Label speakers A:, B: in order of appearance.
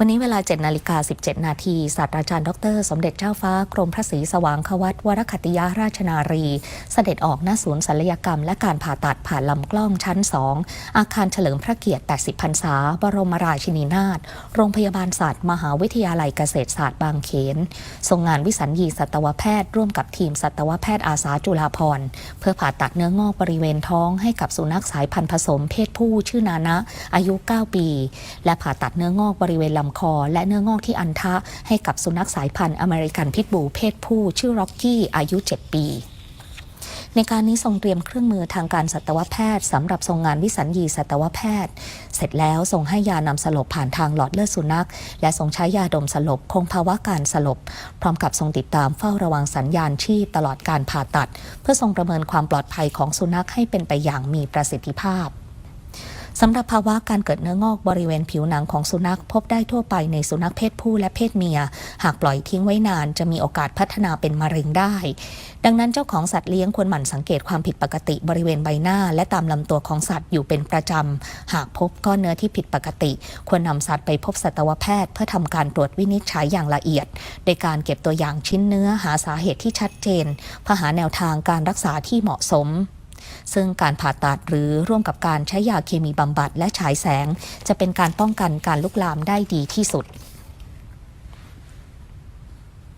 A: วันนี้เวลา7นาฬิกา17 นาทีศาสตราจารย์ดร สมเด็จเจ้าฟ้ากรมพระศรีสว่างควัตวรคติยาราชนารี เสด็จออกหน้าศูนย์ศัลยกรรม และการผ่าตัดผ่านลำกล้องชั้น 2 อาคารเฉลิมพระเกียรติ 80 พรรษา บรมราชินีนาถโรงพยาบาลศาสตร์ มหาวิทยาลัยเกษตรศาสตร์บางเขนทรงงานวิสัญญีสัตวแพทย์ ร่วมกับทีมสัตวแพทย์อาสาจุฬาภรณ์เพื่อผ่าตัดเนื้องอกบริเวณท้องให้กับสุนัขสายพันธุ์ผสมเพศผู้ชื่อนานะอายุ 9 ปี และผ่าตัดเนื้องอกบริเวณลำคอ และเนื้องอกที่อันทะให้กับสุนัขสายพันธุ์อเมริกันพิทบูเพศผู้ชื่อร็อกกี้อายุ 7 ปีในการนี้ทรงเตรียมเครื่องมือทางการสัตวแพทย์สำหรับทรงงานวิสัญญีสัตวแพทย์ เสร็จแล้วทรงให้ยานำสลบผ่านทางหลอดเลือดสุนัข และทรงใช้ยาดมสลบคงภาวะการสลบ พร้อมกับทรงติดตามเฝ้าระวังสัญญาณชีพตลอดการผ่าตัด เพื่อทรงประเมินความปลอดภัยของสุนัขให้เป็นไปอย่างมีประสิทธิภาพ สำหรับภาวะการเกิดเนื้องอกบริเวณผิวหนังของสุนัขพบได้ทั่วไปในสุนัขเพศผู้และเพศเมีย หากปล่อยทิ้งไว้นานจะมีโอกาสพัฒนาเป็นมะเร็งได้ ดังนั้นเจ้าของสัตว์เลี้ยงควรหมั่นสังเกตความผิดปกติบริเวณใบหน้า และตามลำตัวของสัตว์อยู่เป็นประจำ หากพบก้อนเนื้อที่ผิดปกติ ควรนำสัตว์ไปพบสัตวแพทย์ เพื่อทำการตรวจวินิจฉัยอย่างละเอียด โดยการเก็บตัวอย่างชิ้นเนื้อหาสาเหตุที่ชัดเจนเพื่อหาแนวทางการรักษาที่เหมาะสม ซึ่งการผ่าตัดหรือร่วมกับการใช้ยาเคมีบำบัดและฉายแสง จะเป็นการป้องกันการลุกลามได้ดีที่สุด